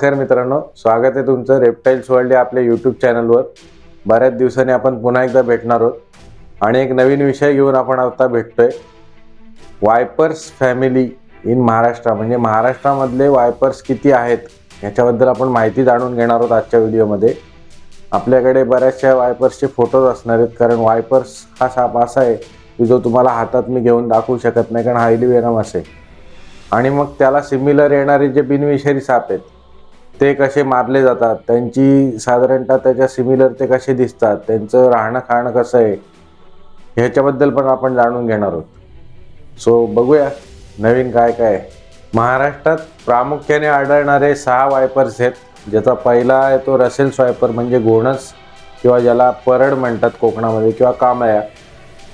नमस्कार मित्रांनो स्वागत आहे तुमचं रेप्टाईल्स वर्ल्ड या आपल्या यूट्यूब चॅनलवर बऱ्याच दिवसांनी आपण पुन्हा एकदा भेटणार आहोत. आणि एक नवीन विषय घेऊन आपण आता भेटतोय. वायपर्स फॅमिली इन महाराष्ट्र म्हणजे महाराष्ट्रामधले वायपर्स किती आहेत ह्याच्याबद्दल आपण माहिती जाणून घेणार आहोत आजच्या व्हिडिओमध्ये. आपल्याकडे बऱ्याचशा वायपर्सचे फोटोज असणार आहेत कारण वायपर्स हा साप असा आहे की जो तुम्हाला हातात मी घेऊन दाखवू शकत नाही कारण हायली वेनम असे आणि मग त्याला सिमिलर येणारे जे बिनविषारी साप आहेत ते कसे मारले जातात त्यांची साधारणतः त्याच्या सिमिलर ते कसे दिसतात त्यांचं राहणं खाणं कसं आहे ह्याच्याबद्दल पण आपण जाणून घेणार आहोत. सो बघूया नवीन काय काय महाराष्ट्रात प्रामुख्याने आढळणारे सहा वायपर्स आहेत ज्याचा पहिला आहे तो रसेल स्वायपर म्हणजे घोणस किंवा ज्याला परड म्हणतात कोकणामध्ये किंवा कामया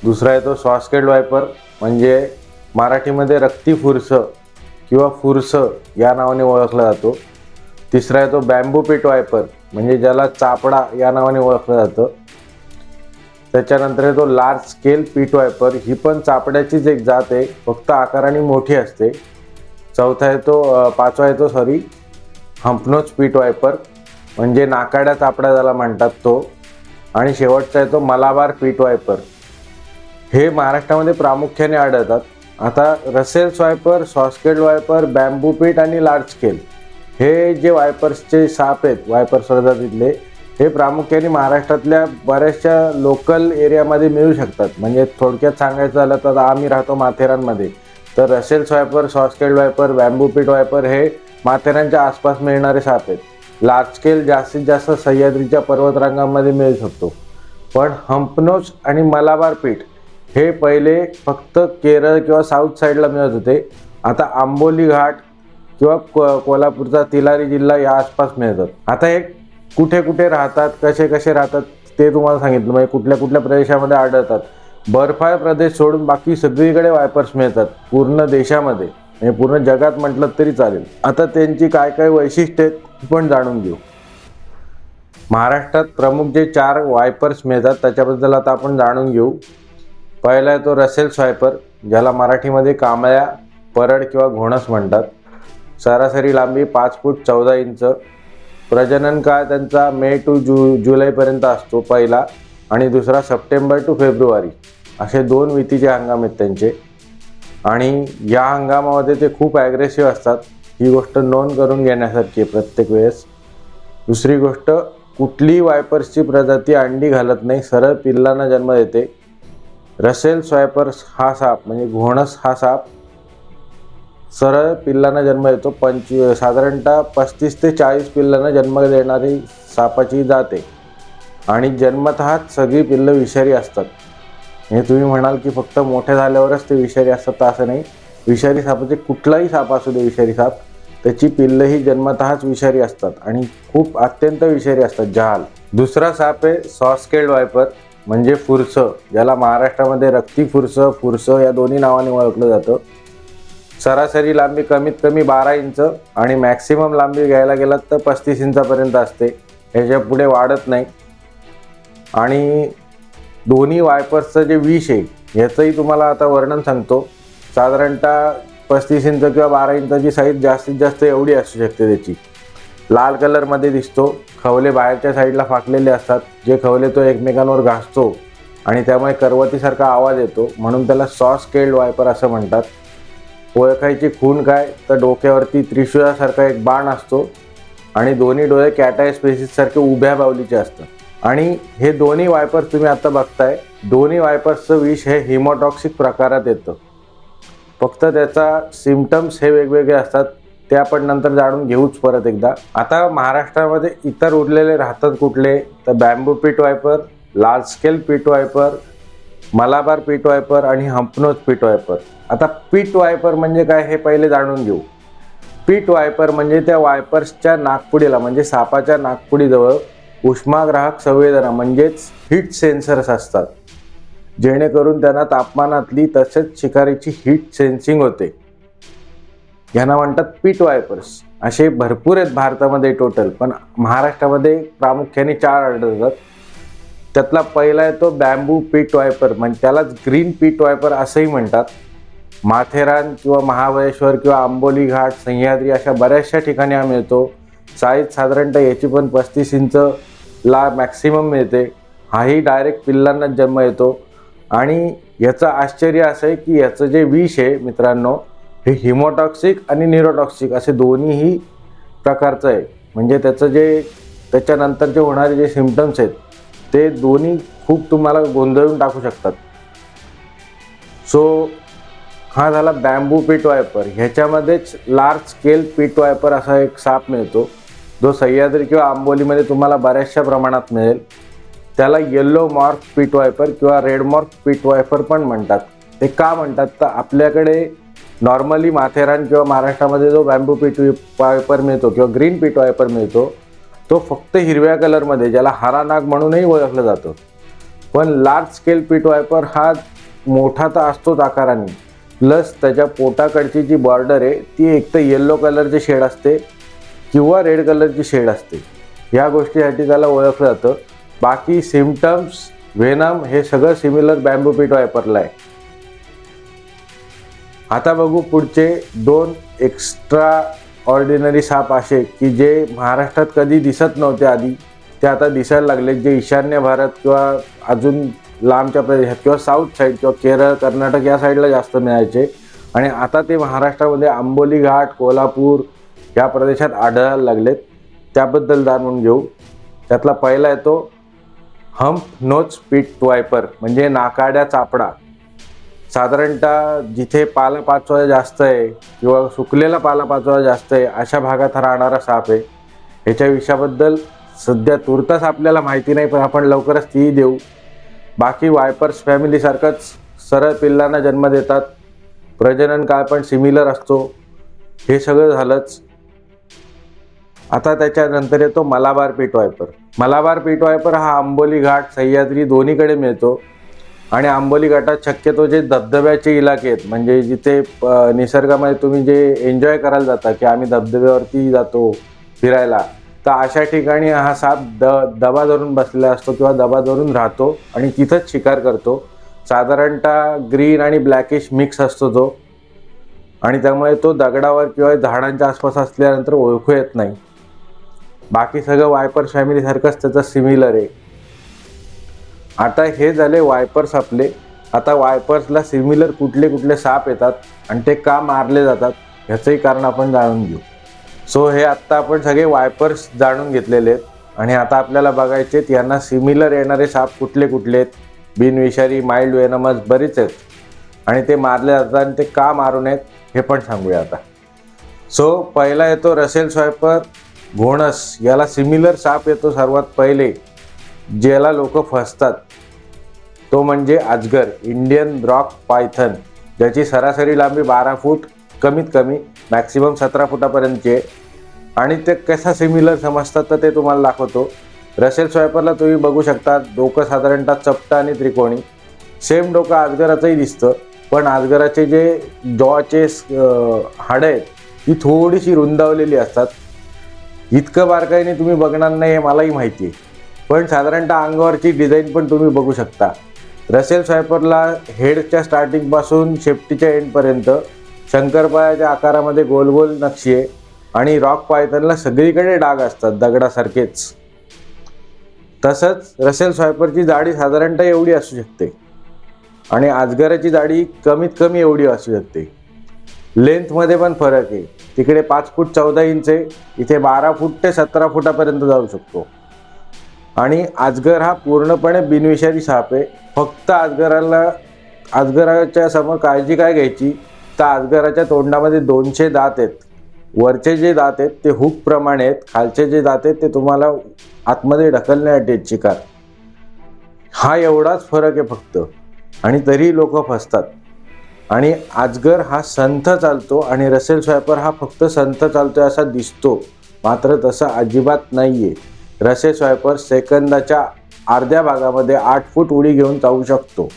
दुसरा आहे तो स्वास्केड वायपर म्हणजे मराठीमध्ये रक्ती फुरस किंवा फुरसं या नावाने ओळखला जातो. तिसरा आहे तो बॅम्बू पिट वायपर म्हणजे ज्याला चापडा या नावाने ओळखलं जातं. त्याच्यानंतर आहे तो लार्ज स्केल पीट वायपर ही पण चापड्याचीच एक जात आहे फक्त आकाराने मोठी असते. चौथा आहे तो पाचवा आहे तो सॉरी हंपनोच पीट वायपर म्हणजे नाकाड्या चापड्या ज्याला म्हणतात तो. आणि शेवटचा आहे तो मलाबार पीट वायपर हे महाराष्ट्रामध्ये प्रामुख्याने आढळतात. आता Russell's viper saw scale viper bamboo pit आणि लार्ज स्केल हे जे वायपर्सचे साप आहेत वायपर प्रजातीतले हे प्रामुख्याने महाराष्ट्रातल्या बऱ्याचशा लोकल एरियामध्ये मिळू शकतात. म्हणजे थोडक्यात सांगायचं झालं तर आम्ही राहतो माथेरानमध्ये. तर Russell's viper saw scale viper bamboo pit viper हे माथेरानच्या आसपास मिळणारे साप आहेत. लार्ज स्केल जास्तीत जास्त सह्याद्रीच्या पर्वतरांगामध्ये मिळू शकतो. पण हंपनोच आणि मलाबार पीठ हे पहिले फक्त केरळ किंवा साऊथ साईडला मिळत होते. आता आंबोली घाट किंवा को कोल्हापूरचा तिलारी जिल्हा या आसपास मिळतात. आता हे कुठे कुठे राहतात कसे कसे राहतात ते तुम्हाला सांगितलं. म्हणजे कुठल्या कुठल्या प्रदेशामध्ये आढळतात. बर्फाळ प्रदेश सोडून बाकी सगळीकडे वायपर्स मिळतात पूर्ण देशामध्ये. म्हणजे पूर्ण जगात म्हटलं तरी चालेल. आता त्यांची काय काय वैशिष्ट्य आहेत ती पण जाणून घेऊ. महाराष्ट्रात प्रमुख जे चार वायपर्स मिळतात त्याच्याबद्दल आता आपण जाणून घेऊ. पहिला आहे तो रसेल स्वायपर ज्याला मराठीमध्ये कामळ्या परड किंवा घोणस म्हणतात. सरासरी लांबी पाच फूट चौदा इंच. प्रजनन काळ त्यांचा मे टू जु जुलैपर्यंत असतो पहिला आणि दुसरा सप्टेंबर टू फेब्रुवारी असे दोन वितीचे हंगाम आहेत त्यांचे. आणि या हंगामामध्ये ते खूप ॲग्रेसिव्ह असतात. ही गोष्ट नोंद करून घेण्यासारखी आहे प्रत्येक वेळेस. दुसरी गोष्ट कुठलीही वायपर्सची प्रजाती अंडी घालत नाही सरळ पिल्लांना जन्म देते. रसेल स्वायपर्स हा साप म्हणजे घोणस हा साप सरळ पिल्लांना जन्म देतो. पंचवी साधारणतः पस्तीस ते चाळीस पिल्लांना जन्म देणारी सापाची जात. आहे आणि जन्मतःच सगळी पिल्लं विषारी असतात. हे तुम्ही म्हणाल की फक्त मोठे झाल्यावरच ते विषारी असतात तर असं नाही. विषारी सापाचे म्हणजे कुठलाही साप असू दे विषारी साप त्याची पिल्लं ही जन्मतःच विषारी असतात आणि खूप अत्यंत विषारी असतात. जहाल दुसरा साप आहे सॉस्केल्ड वायपर म्हणजे फुरसं ज्याला महाराष्ट्रामध्ये रक्ती फुरसं फुरसं या दोन्ही नावाने ओळखलं जातं. सरासरी लांबी कमीत कमी बारा इंच आणि मॅक्सिमम लांबी घ्यायला गेलात तर पस्तीस इंचापर्यंत असते. ह्याच्या पुढे वाढत नाही. आणि दोन्ही वायपर्सचं जे विष आहे याचंही तुम्हाला आता वर्णन सांगतो. साधारणतः पस्तीस इंच किंवा बारा इंचाची साईज जास्तीत जास्त एवढी असू शकते त्याची. लाल कलरमध्ये दिसतो. खवले बाहेरच्या साईडला फाकलेले असतात. जे खवले तो एकमेकांवर घासतो आणि त्यामुळे करवतीसारखा आवाज येतो. म्हणून त्याला सॉस केल्ड वायपर असं म्हणतात. ओळखायची खूण काय? तर डोक्यावरती त्रिशूळासारखा एक बाण असतो आणि दोन्ही डोळे कॅटाय स्पेसिससारखे उभ्या बावलीचे असतात. आणि हे दोन्ही वायपर्स तुम्ही आता बघताय दोन्ही वायपर्सचं विष हे हिमोटॉक्सिक प्रकारात येतं. फक्त त्याचा सिमटम्स हे वेगवेगळे असतात ते आपण नंतर जाणून घेऊच परत एकदा. आता महाराष्ट्रामध्ये इतर उरलेले राहतात कुठले? तर bamboo pit viper large scale pit viper Malabar pit viper आणि हंपनोज पीट वायपर. आता पीट वायपर म्हणजे काय हे पहिले जाणून घेऊ. पीट वायपर म्हणजे त्या वायपर्सच्या नागपुडीला म्हणजे सापाच्या नागपुडीजवळ उष्माग्राहक संवेदना म्हणजेच हीट सेन्सर्स असतात. जेणेकरून त्यांना तापमानातली तसेच शिकारीची हीट सेन्सिंग होते. यांना म्हणतात पीट वायपर्स. असे भरपूर आहेत भारतामध्ये टोटल पण महाराष्ट्रामध्ये प्रामुख्याने चार आढळतात त्यातला पहिला येतो बॅम्बू पीट वायपर म्हणजे त्यालाच ग्रीन पीट वायपर असंही म्हणतात. माथेरान किंवा महाबळेश्वर किंवा आंबोली घाट सह्याद्री अशा बऱ्याचशा ठिकाणी हा मिळतो. साईज साधारणतः याची पण पस्तीस इंच ला मॅक्सिमम मिळते. हाही डायरेक्ट पिल्लांना जन्म येतो आणि याचं आश्चर्य असं आहे की याचं जे विष आहे मित्रांनो हे हिमोटॉक्सिक आणि न्यूरोटॉक्सिक असे दोन्हीही प्रकारचं आहे. म्हणजे त्याचं जे त्याच्यानंतर जे होणारे जे सिमटम्स आहेत ते दोन्ही खूप तुम्हाला गोंधळून टाकू शकतात. सो हा झाला बॅम्बू पीट वायपर ह्याच्यामध्येच लार्ज स्केल पीट वायपर असा एक साप मिळतो. जो सह्याद्री किंवा आंबोलीमध्ये तुम्हाला बऱ्याचशा प्रमाणात मिळेल. त्याला येल्लो मॉर्क पीट वायपर किंवा रेड मॉर्क पीट वायपर पण म्हणतात. ते का म्हणतात? तर आपल्याकडे नॉर्मली माथेरान किंवा महाराष्ट्रामध्ये जो बॅम्बू पीट वायपर मिळतो किंवा ग्रीन पीट वायपर मिळतो तो फक्त हिरव्या कलरमध्ये ज्याला हारानाग म्हणूनही ओळखलं जातं. पण लार्ज स्केल पीट वायपर हा मोठा तर असतोच आकाराने. प्लस त्याच्या पोटाकडची जी बॉर्डर आहे ती एक तर येल्लो कलरची शेड असते किंवा रेड कलरची शेड असते. या गोष्टीसाठी त्याला ओळखलं जातं. बाकी सिमटम्स व्हेनम हे सगळं सिमिलर बॅम्बू पीट वायपरला आहे. आता बघू पुढचे दोन एक्स्ट्रा ऑर्डिनरी साप असे की जे महाराष्ट्रात कधी दिसत नव्हते आधी ते आता दिसायला लागले जे ईशान्य भारत किंवा अजून लांबच्या प्रदेशात किंवा साऊथ साईड किंवा केरळ कर्नाटक या साईडला जास्त मिळायचे. आणि आता ते महाराष्ट्रामध्ये आंबोली घाट कोल्हापूर या प्रदेशात आढळायला लागलेत. त्याबद्दल जाणून घेऊ. त्यातला पहिला येतो हम्प नोच पीट वायपर म्हणजे नाकाड्या चापडा. साधारणतः जिथे पालापाचोळा जास्त आहे किंवा सुकलेला पालापाचोळा जास्त आहे अशा भागात राहणारा साप आहे. ह्याच्या विषयाबद्दल सध्या तुर्तास आपल्याला माहिती नाही पण आपण लवकरच तीही देऊ. बाकी वायपर्स फॅमिलीसारखंच सरळ पिल्लांना जन्म देतात. प्रजनन काळ पण सिमिलर असतो. हे सगळं झालंच. आता त्याच्यानंतर येतो Malabar pit viper. Malabar pit viper हा आंबोली घाट सह्याद्री दोन्हीकडे मिळतो. आणि आंबोली घाटात शक्यतो जे धबधब्याचे इलाके आहेत म्हणजे जिथे निसर्गामध्ये तुम्ही जे एन्जॉय करायला जाता की आम्ही धबधब्यावरती जातो फिरायला तर अशा ठिकाणी हा साप द दबा धरून बसलेला असतो किंवा दबा धरून राहतो आणि तिथंच शिकार करतो. साधारणतः ग्रीन आणि ब्लॅकिश मिक्स असतो तो. आणि त्यामुळे तो दगडावर किंवा झाडांच्या आसपास असल्यानंतर ओळखू येत नाही. बाकी सगळं वायपर फॅमिलीसारखंच त्याचं सिमिलर आहे. आता हे झाले वायपर्स आपले. आता वायपर्सला सिमिलर कुठले कुठले साप येतात आणि ते का मारले जातात ह्याचंही कारण आपण जाणून घेऊ. सो हे आत्ता आपण सगळे वायपर्स जाणून घेतलेले आहेत. आणि आता आपल्याला बघायचे आहेत यांना सिमिलर येणारे साप कुठले कुठले आहेत. बिनविषारी माइल्ड वेनमस बरेच आहेत. आणि ते मारले जातात आणि ते का मारू नयेत हे पण सांगूया आता. सो पहिला येतो रसेल स्वायपर घोणस. याला सिमिलर साप येतो सर्वात पहिले. ज्याला लोक फसतात तो म्हणजे अजगर इंडियन रॉक पायथन ज्याची सरासरी लांबी बारा फूट कमीत कमी मॅक्सिमम सतरा फुटापर्यंतची आहे. आणि ते कसा सिमिलर समजतात तर ते तुम्हाला दाखवतो. रसेल स्वयंपाला तुम्ही बघू शकता डोकं साधारणतः चपटा आणि त्रिकोणी. सेम डोकं आजगराचंही दिसतं पण आजगराचे जे जॉचे हाडं आहेत ती थोडीशी रुंदावलेली असतात. इतकं बारकाईने तुम्ही बघणार नाही हे मलाही माहिती आहे. पण साधारणतः अंगावरची डिझाईन पण तुम्ही बघू शकता. रसेल स्वायपरला हेडच्या स्टार्टिंगपासून शेफ्टीच्या एंडपर्यंत शंकरपायाच्या आकारामध्ये गोल गोल नक्षी आहे आणि रॉक पायथनला सगळीकडे डाग असतात दगडासारखेच. तसंच रसेल स्वायपरची जाडी साधारणतः एवढी असू शकते. आणि आजगराची जाडी कमीत कमी एवढी असू शकते. लेंथमध्ये पण फरक आहे. तिकडे पाच फूट चौदा इंच आहे. इथे बारा फूट ते सतरा फुटापर्यंत जाऊ शकतो. आणि आजगर हा पूर्णपणे बिनविषारी साप आहे. फक्त आजगराला आजगराच्या समोर काळजी काय घ्यायची? तर आजगराच्या तोंडामध्ये दोनशे दात आहेत. वरचे जे दात आहेत ते हुकप्रमाणे आहेत. खालचे जे दात आहेत ते तुम्हाला आतमध्ये ढकलण्यासाठी आहेत शिकार. हा एवढाच फरक आहे फक्त. आणि तरी लोक फसतात. आणि आजगर हा संथ चालतो आणि रसेल स्वॅपर हा फक्त संथ चालतोय असा दिसतो. मात्र तसं अजिबात नाही आहे रसे स्वायपर सेकंदाच्या अर्ध्या भागामध्ये आठ फूट उडी घेऊन जाऊ शकतो.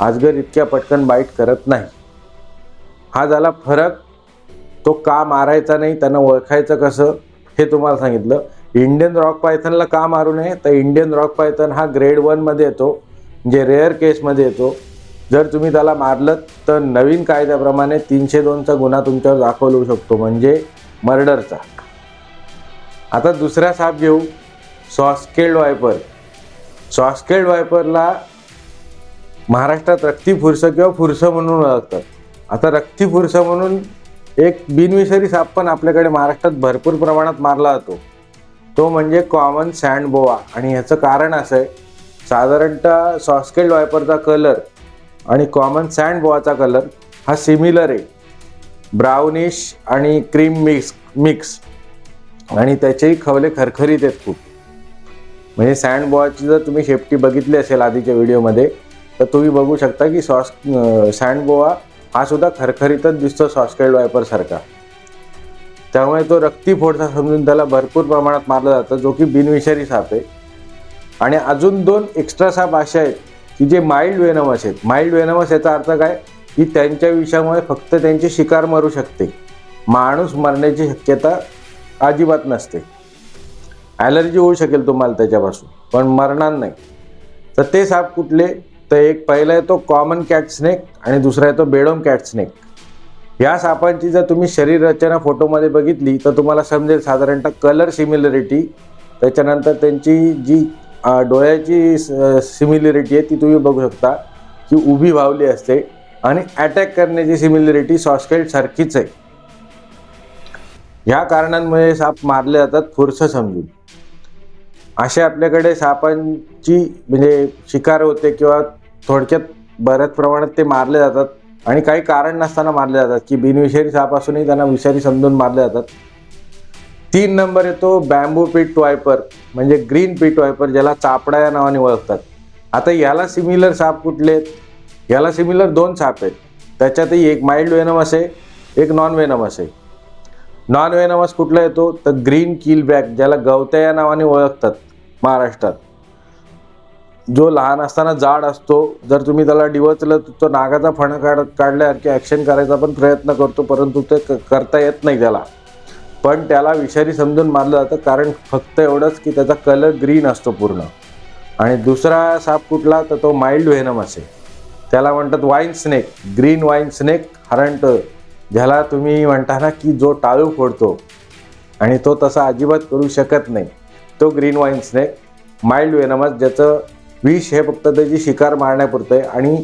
आजगर इतक्या पटकन बाईट करत नाही. हा झाला फरक. तो का मारायचा नाही त्यांना ओळखायचं कसं हे तुम्हाला सांगितलं. इंडियन रॉक पायथनला का मारू नये? तर इंडियन रॉक पायथन हा ग्रेड वनमध्ये येतो म्हणजे रेअर केसमध्ये येतो. जर तुम्ही त्याला मारलं तर नवीन कायद्याप्रमाणे तीनशे दोनचा गुन्हा तुमच्यावर दाखवला होऊ शकतो म्हणजे मर्डरचा आता दुसरा साप घेऊ. सॉस्केल्ड वायपर. सॉस्केल्ड वायपरला महाराष्ट्रात रक्ती फुरसं किंवा फुरसं म्हणून ओळखतात. आता रक्ती फुरसं म्हणून एक बिनविषारी साप पण आपल्याकडे महाराष्ट्रात भरपूर प्रमाणात मारला जातो. तो म्हणजे कॉमन सँड बोवा आणि ह्याचं कारण असं आहे साधारणतः सॉस्केल्ड वायपरचा कलर आणि कॉमन सँड बोवाचा कलर हा सिमिलर आहे. ब्राउनिश आणि क्रीम मिक्स मिक्स आणि त्याचेही खवले खरखरीत आहेत खूप. म्हणजे सँड बॉची जर तुम्ही शेफ्टी बघितली असेल आधीच्या व्हिडिओमध्ये तर तुम्ही बघू शकता की सॉस सँड बोआ हा सुद्धा खरखरीतच दिसतो सॉस्केल्ड वायपरसारखा त्यामुळे तो रक्ती फोडसा समजून त्याला भरपूर प्रमाणात मारलं जातं जो की बिनविषारी साप आहे. आणि अजून दोन एक्स्ट्रा साप असे आहेत की जे माइल्ड वेनमस आहेत. माइल्ड वेनमस याचा अर्थ काय? की त्यांच्या विषामुळे फक्त त्यांची शिकार मरू शकते. माणूस मरण्याची शक्यता अजिबात नसते. ॲलर्जी होऊ शकेल तुम्हाला त्याच्यापासून पण मरणार नाही. तर ते साप कुठले? तर एक पहिला येतो कॉमन कॅट स्नेक आणि दुसरा येतो बेडोम कॅट स्नेक या सापांची जर तुम्ही शरीर रचना फोटोमध्ये बघितली तर तुम्हाला समजेल साधारणतः कलर सिमिलरिटी त्याच्यानंतर त्यांची जी डोळ्याची सिमिलरिटी आहे ती तुम्ही बघू शकता की उभी भावली असते आणि अटॅक करण्याची सिमिलरिटी सॉस्केल्ड सारखीच आहे. ह्या कारणांमुळे साप मारले जातात फुरसं समजून. असे आपल्याकडे सापांची म्हणजे शिकार होते किंवा थोडक्यात बऱ्याच प्रमाणात ते मारले जातात. आणि काही कारण नसताना मारले जातात की बिनविषारी साप असूनही त्यांना विषारी समजून मारले जातात. तीन नंबर येतो बॅम्बू पीट वायपर म्हणजे ग्रीन पीट वायपर ज्याला चापडा या नावाने ओळखतात. आता याला सिमिलर साप कुठले? आहेत याला सिमिलर दोन साप आहेत. त्याच्यातही एक माइल्ड वेनमस आहे एक नॉन वेनमस आहे. नॉन वेनमस कुठला येतो? तर ग्रीन किलबॅक ज्याला गवत्या या नावाने ओळखतात. महाराष्ट्रात. जो लहान असताना जाड असतो जर तुम्ही त्याला डिवचलं तर तो नागाचा फण काढ काढल्यासारखी ॲक्शन करायचा पण प्रयत्न करतो परंतु ते क- करता येत नाही त्याला. पण त्याला विषारी समजून मारलं जातं कारण फक्त एवढंच की त्याचा कलर ग्रीन असतो पूर्ण. आणि दुसरा साप कुठला तर तो माइल्ड व्हेनम असे. त्याला म्हणतात vine snake green vine snake हरंट. ज्याला तुम्ही म्हणता ना की जो टाळू फोडतो. आणि तो तसा अजिबात करू शकत नाही. तो green vine snake mild venomous ज्याचं विष हे फक्त त्याची शिकार मारण्यापुरतं आहे. आणि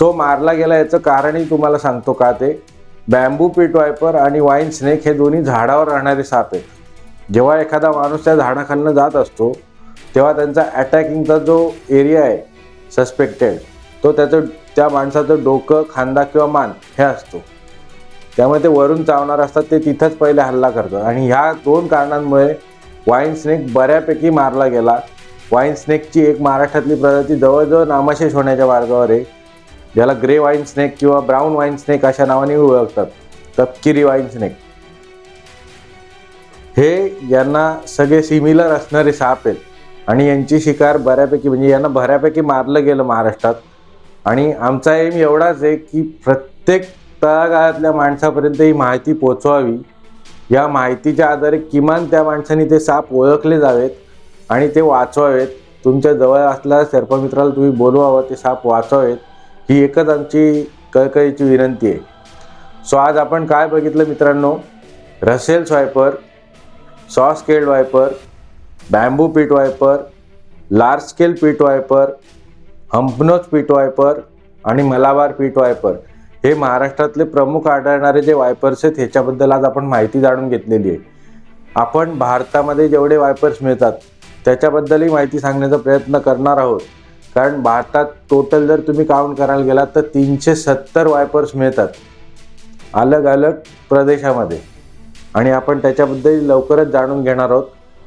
तो मारला गेला याचं कारणही तुम्हाला सांगतो का ते? बॅम्बू पीट वायपर आणि वाईन स्नेक हे दोन्ही झाडावर राहणारे साप आहेत. जेव्हा एखादा माणूस त्या झाडाखालनं जात असतो तेव्हा त्यांचा अटॅकिंगचा जो एरिया आहे सस्पेक्टेड तो त्याचं त्या माणसाचं डोकं खांदा किंवा मान हे असतो. त्यामुळे ते वरून चावणार असतात ते तिथंच पहिले हल्ला करतात. आणि ह्या दोन कारणांमुळे वाईन स्नेक बऱ्यापैकी मारला गेला. वाईन स्नेकची एक महाराष्ट्रातली प्रजाती जवळजवळ नामाशेष होण्याच्या मार्गावर आहे. ज्याला ग्रे वाईन स्नेक किंवा ब्राऊन वाईन स्नेक अशा नावाने ओळखतात. तपकिरी वाईन स्नेक. हे यांना सगळे सिमिलर असणारे साप आहेत. आणि यांची शिकार बऱ्यापैकी म्हणजे यांना बऱ्यापैकी मारलं गेलं महाराष्ट्रात. आणि आमचा एम एवढाच आहे की प्रत्येक तळागाळातल्या माणसापर्यंत ही माहिती पोचवावी या माहितीच्या आधारे किमान त्या माणसाने ते साप ओळखले जावेत आणि ते वाचवावेत. तुमच्या जवळ असलेल्या सर्पमित्राला तुम्ही बोलवावं ते साप वाचवावेत. ही एकच आमची कळकळीची विनंती आहे. सो आज आपण काय बघितलं मित्रांनो? Russell's viper saw scale viper bamboo pit viper large scale pit viper hump nose pit viper आणि मलाबार पीट वायपर. हे महाराष्ट्रातले प्रमुख आढळणारे जे वायपर्स आहेत ह्याच्याबद्दल आज आपण माहिती जाणून घेतलेली आहे. आपण भारतामध्ये जेवढे वायपर्स मिळतात त्याच्याबद्दलही माहिती सांगण्याचा प्रयत्न करणार आहोत. कारण भारतात टोटल जर तुम्ही काउंट करायला गेलात तर तीनशे सत्तर वायपर्स मिळतात. अलग अलग प्रदेशामध्ये. आणि आपण त्याच्याबद्दल लवकरच जाणून घेणार आहोत.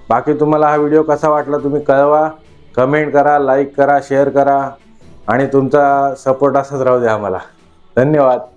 बाकी तुम्हाला हा व्हिडिओ कसा वाटला तुम्ही कळवा. कमेंट करा लाईक करा शेअर करा. आणि तुमचा सपोर्ट असाच राहू द्या आम्हाला. धन्यवाद.